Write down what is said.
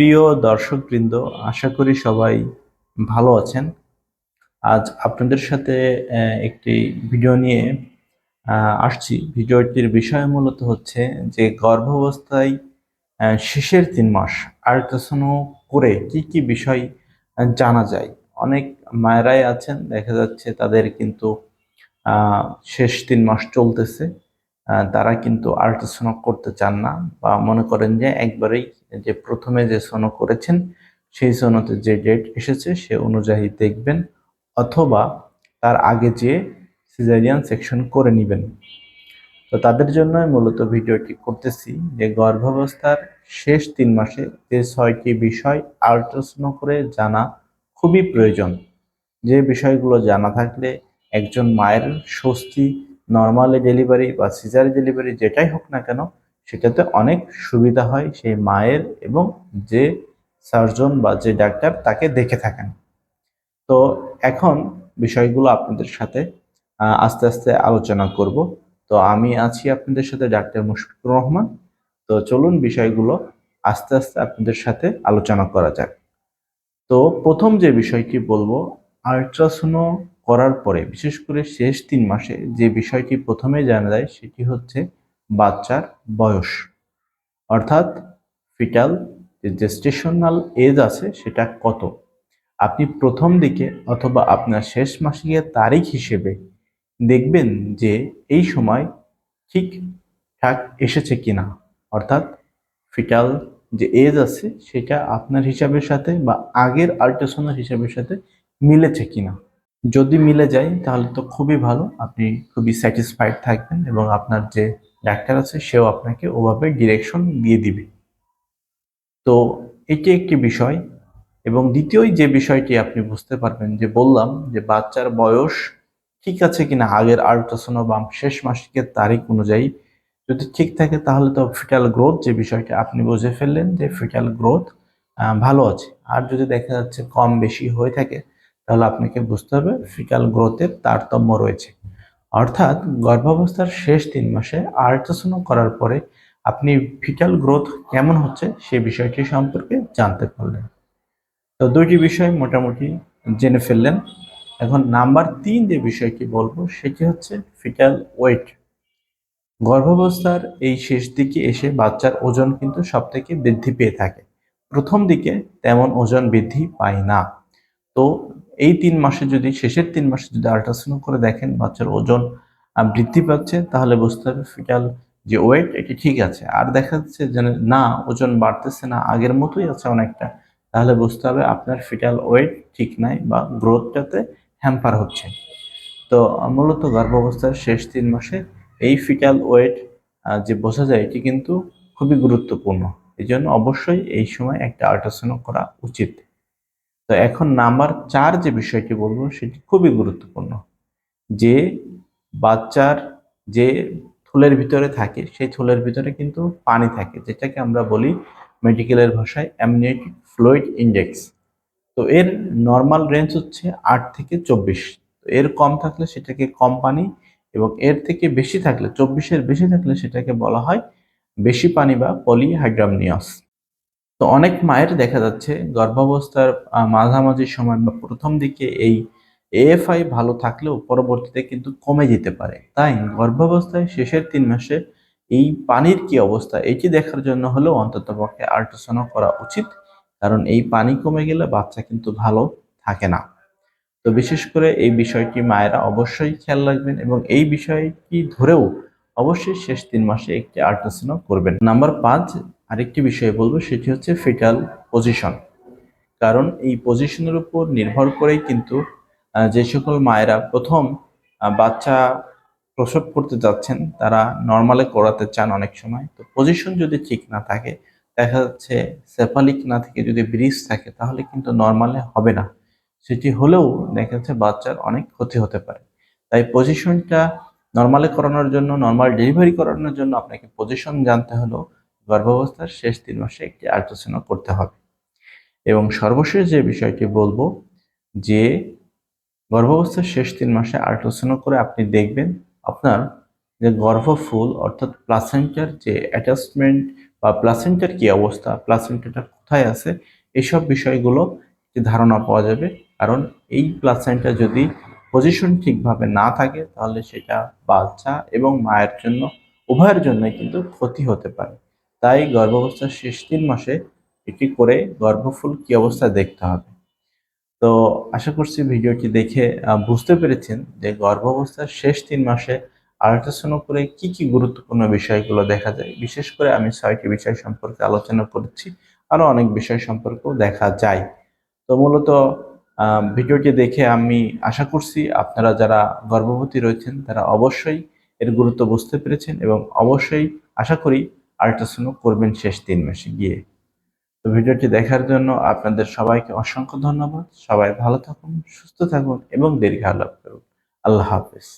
প্রিয় দর্শকবৃন্দ, আশা করি সবাই ভালো আছেন। আজ আপনাদের সাথে একটি ভিডিও নিয়ে আসছি। ভিডিওটির বিষয় মূলত হচ্ছে যে, গর্ভাবস্থায় শেষের তিন মাস আল্ট্রাসাউন্ড করে কি কি বিষয় জানা যায়। অনেক মায়েরাই আছেন, দেখা যাচ্ছে তাদের কিন্তু শেষ তিন মাস চলতেছে। তারা কিন্তু আল্ট্রাসাউন্ড করতে চান না বা মনে করেন যে একবারেই যে প্রথমে যে সোনো করেছেন, সেই সোনোতে যে ডেট এসেছে, সে অনুযায়ী দেখবেন অথবা তার আগে যে সিজারিয়ান সেকশন করে নেবেন। তো তাদের জন্যই মূলত ভিডিওটি করতেছি যে গর্ভাবস্থার শেষ তিন মাসে যে ছয়টি বিষয় আল্ট্রাসাউন্ড করে জানা খুবই প্রয়োজন। যে বিষয়গুলো জানা থাকলে একজন মায়ের স্বস্তি নর্মালি ডেলিভারি বা সিজারি ডেলিভারি যেটাই হোক না কেন, সেটাতে অনেক সুবিধা হয় সেই মায়ের এবং যে সার্জন বা যে ডাক্তার তাকে দেখে থাকেন। তো এখন বিষয়গুলো আপনাদের সাথে আস্তে আস্তে আলোচনা করব। তো আমি আছি আপনাদের সাথে ডাক্তার মুশফিকুর রহমান। তো চলুন বিষয়গুলো আস্তে আস্তে আপনাদের সাথে আলোচনা করা যাক। তো প্রথম যে বিষয়টি বলব আল্ট্রাসাউন্ড করার পরে, বিশেষ করে শেষ তিন মাসে যে বিষয়টি প্রথমে জানা যায় সেটি হচ্ছে বাচ্চার বয়স। অর্থাৎ ফিটাল যে জেস্টেশনাল এজ আছে সেটা কত? আপনি প্রথম দিকে অথবা আপনার শেষ মাসিকের তারিখ হিসেবে দেখবেন যে এই সময় ঠিক ঠাক এসেছে কিনা। অর্থাৎ ফিটাল যে এজ আছে সেটা আপনার হিসাবের সাথে বা আগের আল্ট্রাসাউন্ডের হিসাবের সাথে মিলেছে কিনা। যদি মিলে যায়, তাহলে তো খুবই ভালো। আপনি খুবই স্যাটিসফাইড থাকবেন এবং আপনার যে ডাক্তার আছে, সেও আপনাকে ওভাবে ডিরেকশন দিয়ে দিবে। তো এটি একটি বিষয় এবং দ্বিতীয় যে বিষয়টি আপনি বুঝতে পারবেন যে বললাম যে বাচ্চার বয়স ঠিক আছে কিনা, আগের আল্ট্রাসাউন্ড বা শেষ মাসিকের তারিখ অনুযায়ী যদি ঠিক থাকে, তাহলে তো ফিটাল গ্রোথ যে বিষয়টা আপনি বুঝে ফেললেন যে ফিটাল গ্রোথ ভালো আছে। আর যদি দেখা যাচ্ছে কম বেশি হয়ে থাকে তাহলে আপনাকে বুঝতে হবে ফিটাল গ্রোথের তারতম্য রয়েছে। অর্থাৎ গর্ভাবস্থার শেষ তিন মাসে আল্ট্রাসাউন্ড করার পরে আপনি ফিটাল গ্রোথ কেমন হচ্ছে সে বিষয়টি সম্পর্কে জানতে পারলেন। তো দুইটি বিষয় মোটামুটি জেনে ফেললেন। এখন নাম্বার তিন যে বিষয়টি বলব সেটি হচ্ছে ফিটাল ওয়েট। গর্ভাবস্থার এই শেষ দিকে এসে বাচ্চার ওজন কিন্তু সব থেকে বৃদ্ধি পেয়ে থাকে। প্রথম দিকে তেমন ওজন বৃদ্ধি পায় না। তো এই তিন মাসে যদি, শেষের তিন মাসে যদি আল্ট্রাসাউন্ড করে দেখেন বাচ্চার ওজন বৃদ্ধি পাচ্ছে, তাহলে বুঝতে হবে ফিটাল যে ওয়েট এটি ঠিক আছে। আর দেখা যাচ্ছে যে না, ওজন বাড়তেছে না, আগের মতোই আছে অনেকটা, তাহলে বুঝতে হবে আপনার ফিটাল ওয়েট ঠিক নাই বা গ্রোথটাতে হ্যাম্পার হচ্ছে। তো, মূলত গর্ভাবস্থার শেষ তিন মাসে এই ফিটাল ওয়েট যে বোঝা যায়, এটি কিন্তু খুবই গুরুত্বপূর্ণ। এই জন্য অবশ্যই এই সময় একটা আল্ট্রাসাউন্ড করা উচিত। তো এখন নাম্বার চার যে বিষয়টি বলব, সেটি খুবই গুরুত্বপূর্ণ। যে বাচ্চার যে থুলের ভিতরে থাকে, সেই থুলের ভিতরে কিন্তু পানি থাকে, যেটাকে আমরা বলি মেডিকেলের ভাষায় অ্যামনিওটিক ফ্লুইড ইন্ডেক্স তো এর নর্মাল রেঞ্জ হচ্ছে আট থেকে চব্বিশ। এর কম থাকলে সেটাকে কম পানি এবং এর থেকে বেশি থাকলে, চব্বিশের বেশি থাকলে সেটাকে বলা হয় বেশি পানি বা পলিহাইড্রামনিয়াস তো অনেক মায়ের দেখা যাচ্ছে গর্ভাবস্থার মাঝামাঝি সময় বা প্রথম দিকে এই এএফআই ভালো থাকলেও পরবর্তীতে কিন্তু কমে যেতে পারে। তাই গর্ভাবস্থায় শেষের তিন মাসে এই পানির কি অবস্থা এটি দেখার জন্য হলেও অন্ততপক্ষে আল্ট্রাসাউন্ড করা উচিত, কারণ এই পানি কমে গেলে বাচ্চা কিন্তু ভালো থাকে না। তো বিশেষ করে এই বিষয়টি মায়েরা অবশ্যই খেয়াল রাখবেন এবং এই বিষয়টি ধরেও অবশ্যই শেষ তিন মাসে একটি আল্ট্রাসাউন্ড করবেন। নাম্বার পাঁচ আরেকটি বিষয়ে বলব, সেটি হচ্ছে ফিটাল পজিশন কারণ এই পজিশনের উপর নির্ভর করেই কিন্তু যে সকল মায়েরা প্রথম বাচ্চা প্রসব করতে যাচ্ছেন, তারা নর্মালে করাতে চান অনেক সময়। তো পজিশন যদি ঠিক না থাকে, দেখা যাচ্ছে সেফালিক না থেকে যদি ব্রিজ থাকে, তাহলে কিন্তু নর্মালে হবে না। সেটি হলেও দেখা যাচ্ছে বাচ্চার অনেক ক্ষতি হতে পারে। তাই পজিশনটা নর্মালে করানোর জন্য নর্মাল ডেলিভারি করানোর জন্য আপনাকে পজিশন জানতে হলেও গর্ভাবস্থার শেষ তিন মাসে একটি আল্ট্রাসাউন্ড করতে হবে। এবং সর্বশেষ যে বিষয়টি বলব, যে গর্ভাবস্থার শেষ তিন মাসে আল্ট্রাসাউন্ড করে আপনি দেখবেন আপনার যে গর্ভফুল অর্থাৎ প্লাসেন্টার যে অ্যাটাচমেন্ট বা প্লাসেন্টার কি অবস্থা প্লাসেন্টাটা কোথায় আছে, এসব বিষয়গুলো একটি ধারণা পাওয়া যাবে। কারণ এই প্লাসেন্টা যদি পজিশন ঠিকভাবে না থাকে, তাহলে সেটা বাচ্চা এবং মায়ের জন্য, উভয়ের জন্য কিন্তু ক্ষতি হতে পারে। তাই গর্ভাবস্থার শেষ তিন মাসে এটি করে গর্ভফুল কি অবস্থা দেখতে হবে। তো আশা করছি ভিডিওটি দেখে বুঝতে পেরেছেন যে গর্ভাবস্থার শেষ তিন মাসে আল্ট্রাসাউন্ড করে কি কি গুরুত্বপূর্ণ বিষয়গুলো দেখা যায়। বিশেষ করে আমি ছয়টি বিষয় সম্পর্কে আলোচনা করেছি, আরও অনেক বিষয় সম্পর্কেও দেখা যায়। তো মূলত ভিডিওটি দেখে আমি আশা করছি আপনারা যারা গর্ভবতী রয়েছেন তারা অবশ্যই এর গুরুত্ব বুঝতে পেরেছেন এবং অবশ্যই আশা করি আল্ট্রাসাউন্ড করবেন শেষ তিন মাসে গিয়ে। তো ভিডিওটি দেখার জন্য আপনাদের সবাইকে অসংখ্য ধন্যবাদ। সবাই ভালো থাকুন, সুস্থ থাকুন এবং দীর্ঘায়ু লাভ করুন। আল্লাহ হাফেজ।